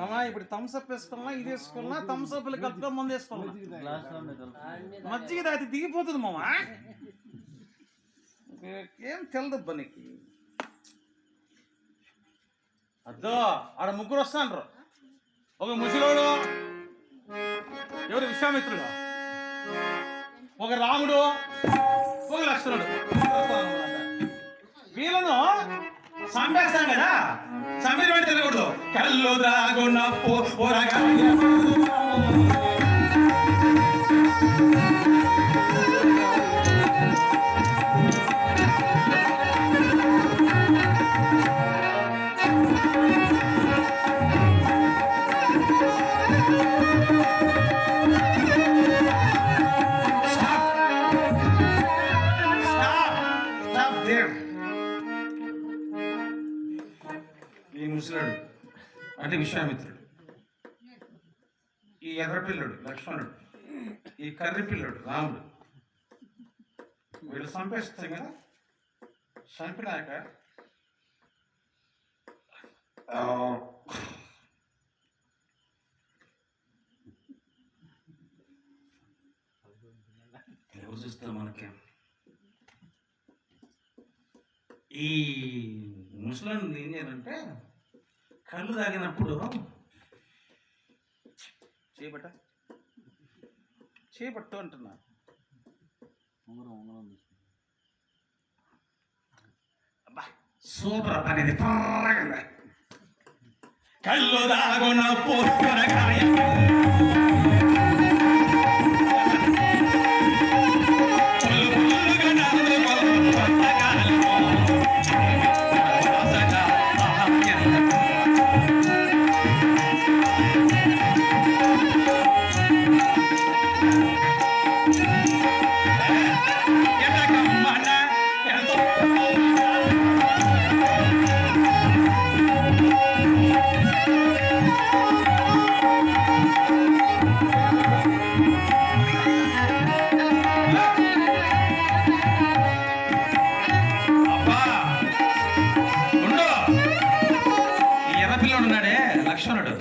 అమ్మా ఇప్పుడు థమ్స్అప్ వేసుకున్నా ఇది వేసుకున్నా థమ్స్అప్ కలుపుకో ముందు వేసుకున్నా. మజ్జిగ తాగితే దిగిపోతుంది మామా. ఏం తెలదబ్బా నీకు? అద్దో ఆడ ముగ్గురు వస్తాండ్రు. ఒక ముసలోడు ఎవరు విశ్వామిత్రుడు? ఒక రాముడు ఒక లక్ష్మణుడు. వీళ్ళను సంపేస్తాం కదా? సమీరం తెలియకూడదు కళ్ళు దాగున్న పోరగా Stop! Stop! Stop there! ఈ ముసలాడు అంటే విశ్వామిత్రుడు. ఈ ఎర్రపిల్లడు లక్ష్మణుడు. ఈ కర్రి పిల్లడు రాముడు. వీళ్ళు చంపేస్తాం కదా? చంపినాక ఆ, ఎవరు చూస్తారు మనకి? ఈ ముసలాం ఏం చేయాలంటే కళ్ళు తాగినప్పుడు చేపట్ట. చేపట్టు అంటున్నా. ఉంగరం ఉంగరం అబ్బా సూపర్ అనేది పర్రగా కళ్ళు దాగున్న ఉండు